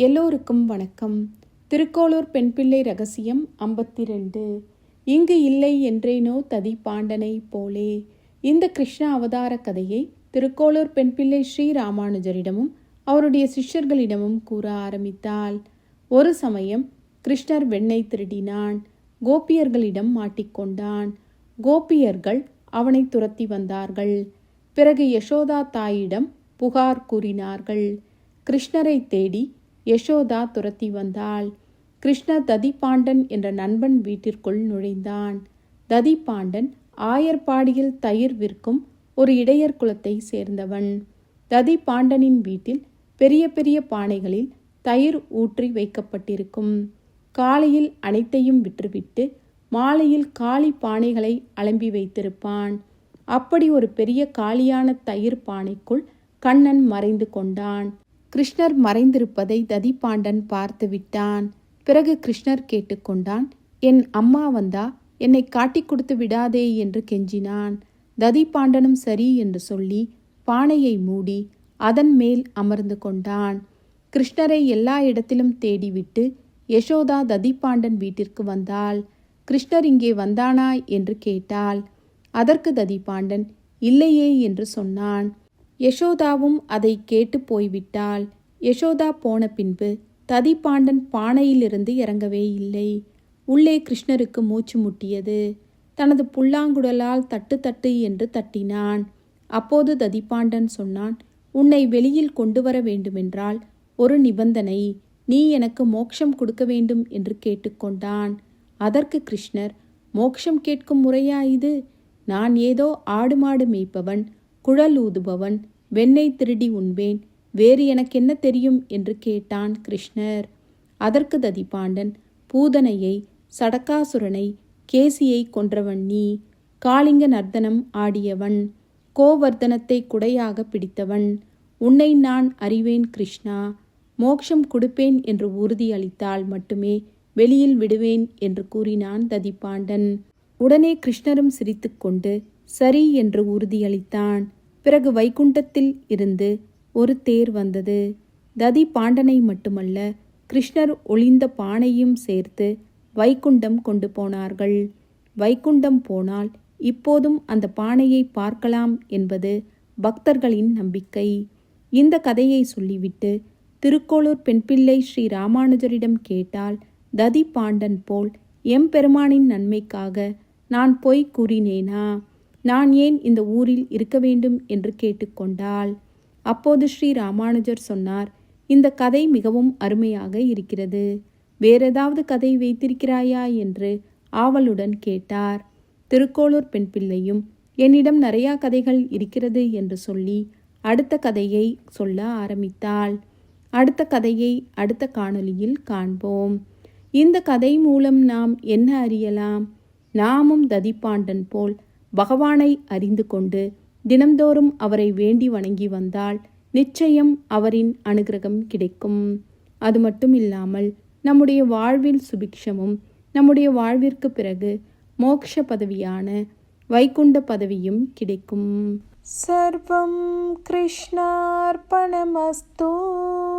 எல்லோருக்கும் வணக்கம். திருக்கோளூர் பெண்பிள்ளை ரகசியம் ஐம்பத்தி ரெண்டு இங்கு இல்லை என்றேனோ ததி பாண்டனை போலே. இந்த கிருஷ்ண அவதார கதையை திருக்கோளூர் பெண்பிள்ளை ஸ்ரீ ராமானுஜரிடமும் அவருடைய சிஷ்யர்களிடமும் கூற ஆரம்பித்தாள். ஒரு சமயம் கிருஷ்ணர் வெண்ணை திருடினான். கோபியர்களிடம் மாட்டிக்கொண்டான் கோபியர்கள் அவனை துரத்தி வந்தார்கள். பிறகு யசோதா தாயிடம் புகார் கூறினார்கள். கிருஷ்ணரை தேடி யசோதா துரத்தி வந்தாள். கிருஷ்ண ததிபாண்டன் என்ற நண்பன் வீட்டிற்குள் நுழைந்தான். ததிபாண்டன் ஆயர்பாடியில் தயிர் விற்கும் ஒரு இடையர் குலத்தை சேர்ந்தவன். ததிபாண்டனின் வீட்டில் பெரிய பெரிய பானைகளில் தயிர் ஊற்றி வைக்கப்பட்டிருக்கும். காலையில் அனைத்தையும் விற்றுவிட்டு மாலையில் காலி பானைகளை அலம்பி வைத்திருப்பான். அப்படி ஒரு பெரிய காலியான தயிர் பானைக்குள் கண்ணன் மறைந்து கொண்டான். கிருஷ்ணர் மறைந்திருப்பதை ததிபாண்டன் பார்த்து விட்டான். பிறகு கிருஷ்ணர் கேட்டுக்கொண்டான் என் அம்மா வந்தா என்னை காட்டிக் கொடுத்து விடாதே என்று கெஞ்சினான். ததிபாண்டனும் சரி என்று சொல்லி பானையை மூடி அதன் மேல் அமர்ந்து கொண்டான். கிருஷ்ணரை எல்லா இடத்திலும் தேடிவிட்டு யசோதா ததிபாண்டன் வீட்டிற்கு வந்தாள். கிருஷ்ணர் இங்கே வந்தானா? என்று கேட்டாள். அதற்கு ததிபாண்டன் இல்லையே என்று சொன்னான். யசோதாவும் அதை கேட்டு போய்விட்டாள். யசோதா போன பின்பு ததிபாண்டன் பானையிலிருந்து இறங்கவே இல்லை. உள்ளே கிருஷ்ணருக்கு மூச்சு முட்டியது. தனது புல்லாங்குழலால் தட்டு தட்டு என்று தட்டினான். அப்போது ததிபாண்டன் சொன்னான் உன்னை வெளியில் கொண்டு வர வேண்டுமென்றால் ஒரு நிபந்தனை. நீ எனக்கு மோட்சம் கொடுக்க வேண்டும் என்று கேட்டுக்கொண்டான் அதற்கு கிருஷ்ணர் மோட்சம் கேட்கும் முறையா இது? நான் ஏதோ ஆடு மாடு மேய்ப்பவன் குழல் ஊதுபவன் வெண்ணெய் திருடி உண்பேன். வேறு எனக்கு என்ன தெரியும்? என்று கேட்டான் கிருஷ்ணர். அதற்கு ததிபாண்டன் பூதனையை சடக்காசுரனை கேசியை கொன்றவன் நீ. காளிங்க நர்த்தனம் ஆடியவன் கோவர்தனத்தை குடையாக பிடித்தவன். உன்னை நான் அறிவேன் கிருஷ்ணா. மோக்ஷம் கொடுப்பேன் என்று உறுதியளித்தால் மட்டுமே வெளியில் விடுவேன் என்று கூறினான் ததிபாண்டன். உடனே கிருஷ்ணரும் சிரித்துக்கொண்டு சரி என்று உறுதியளித்தான் பிறகு வைகுண்டத்தில் இருந்து ஒரு தேர் வந்தது. ததி பாண்டனை மட்டுமல்ல கிருஷ்ணர் ஒளிந்த பானையும் சேர்த்து வைகுண்டம் கொண்டு போனார்கள். வைகுண்டம் போனால் இப்போதும் அந்த பானையை பார்க்கலாம் என்பது பக்தர்களின் நம்பிக்கை. இந்த கதையை சொல்லிவிட்டு திருக்கோளூர் பெண்பிள்ளை ஸ்ரீ ராமானுஜரிடம் கேட்டால் ததி பாண்டன் போல் எம்பெருமானின் நன்மைக்காக நான் பொய் கூறினேனா? நான் ஏன் இந்த ஊரில் இருக்க வேண்டும் என்று கேட்டுக்கொண்டாள். அப்போது ஸ்ரீ ராமானுஜர் சொன்னார் இந்த கதை மிகவும் அருமையாக இருக்கிறது. வேறேதாவது கதை வைத்திருக்கிறாயா என்று ஆவலுடன் கேட்டார். திருக்கோளூர் பெண் பிள்ளையும் என்னிடம் நிறையா கதைகள் இருக்கிறது என்று சொல்லி அடுத்த கதையை சொல்ல ஆரம்பித்தாள். அடுத்த கதையை அடுத்த காணொலியில் காண்போம். இந்த கதை மூலம் நாம் என்ன அறியலாம்? நாமும் ததிப்பாண்டன் போல் பகவானை அறிந்து கொண்டு தினம்தோறும் அவரை வேண்டி வணங்கி வந்தால் நிச்சயம் அவரின் அனுகிரகம் கிடைக்கும். அது மட்டும் இல்லாமல் நம்முடைய வாழ்வில் சுபிக்ஷமும் நம்முடைய வாழ்விற்கு பிறகு மோக்ஷ பதவியான வைகுண்ட பதவியும் கிடைக்கும். சர்வம் கிருஷ்ணார்பணமஸ்தூ.